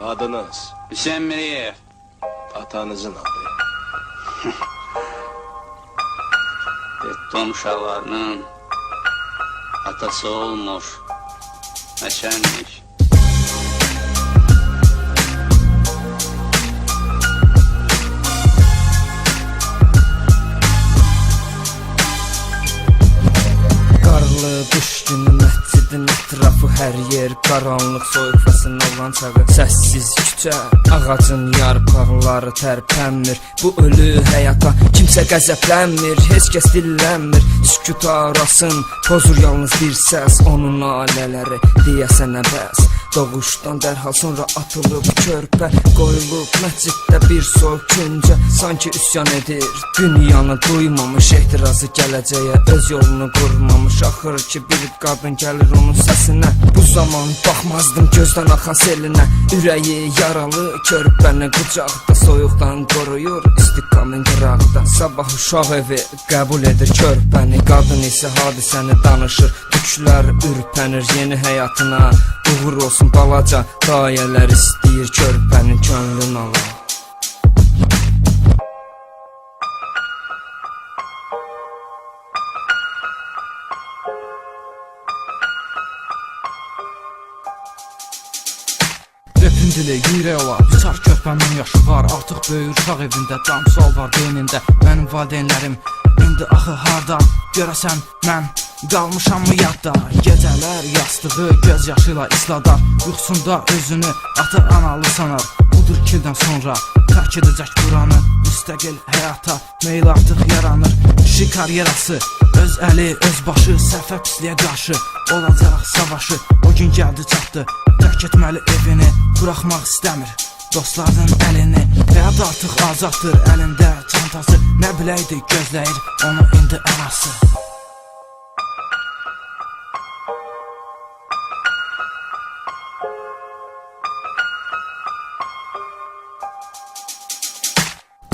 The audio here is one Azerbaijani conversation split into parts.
Adınız, Hüseyin Miriyev. atanızın adı. Betton uşaqlarının atası olmuş. Nəşənmiş. Hər yer qaranlıq soyuq fəslin olan çağı. Səssiz küçə, ağacın yarpaqları tərpənmir. Bu ölü həyata kimsə qəzəblənmir, heç kəs dillənmir. Sükut arasın, pozur yalnız bir səs. Onun nalələri deyəsən əbəs. Doğuşdan dərhal sonra atılıb körpə Qoyulub məsciddə bir soyuq küncə Sanki üsyan edir Dünyanı duymamış ehtirazı gələcəyə Öz yolunu qurmamış. Axır ki bir qadın gəlir onun səsinə Bu zaman baxmazdım gözdən axan selinə Ürəyi yaralı körpəni qucaqda Soyuqdan qoruyur istiqamın qıraqda Sabah uşaq evi qəbul edir. Körpəni Qadın isə hadisəni danışır. Tüklər ürpənir yeni həyatına. Uğur olsun balaca Dayələr istəyir. Körpənin könlün alır Repin dili yürək olar Sıçar körpənin yaşı var Artıq böyür uşaq evində. Damsal var beynində Mənim valideynlərim. İndi axı harda? Görəsən mən qalmışammı yadda? Gecələr yastığı göz yaşıyla isladar. Yuxusunda özünü ata analı sanar. Budur kildən sonra tərk edəcək buranı Müstəqil həyata meyl artıq yaranır. Kişi karyerası Öz əli, öz başı, səhvə pisliyə qarşı. Olacaq savaşı, o gün gəldi çatdı Tərk etməli evini, buraxmaq istəmir. Dostlarının əlini, həyat artıq azaddır Əlində çantası, nə biləydi gözləyir Onu indi arası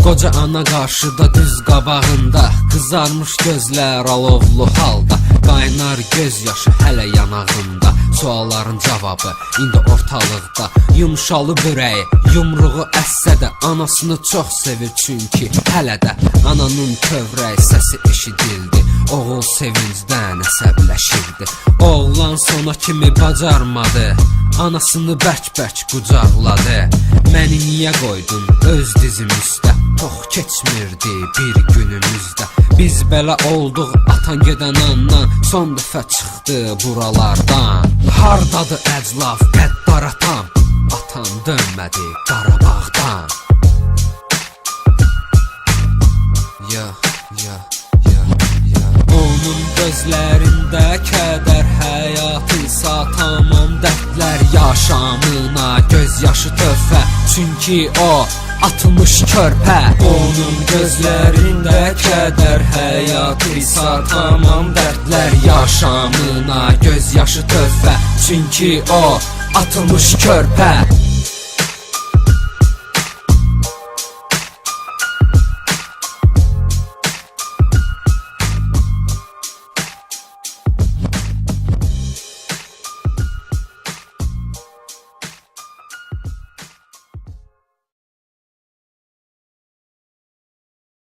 Qoca ana qarşıda düz qabağında Qızarmış gözlər alovlu halda Qaynar göz yaşı hələ yanağında Sualların cavabı. İndi ortalıqda Yumşalı börəyi, yumruğu əssə də Anasını çox sevir. Çünki hələ də Ananın kövrək səsi eşidildi. Oğul sevincdən əsəbləşirdi. Oğlan sona kimi bacarmadı. Anasını bərk-bərk qucaqladı. Məni niyə qoydun? Öz dizim üstə Tox keçmirdi bir günümüzdə Biz belə olduq atan gedən andan Son dəfə çıxdı buralardan. Hardadır əclaf qəddar atam. Atam dönmədi Qarabağdan Ya, ya, ya, ya. Onun gözlərində kədər həyatı isə tamam dərdlər yaşamına Göz yaşı töhfə çünki o atılmış körpə Onun gözlərində kədər həyatı isə tamam dərdlər yaşamına Göz yaşı töhfə çünki o atılmış körpə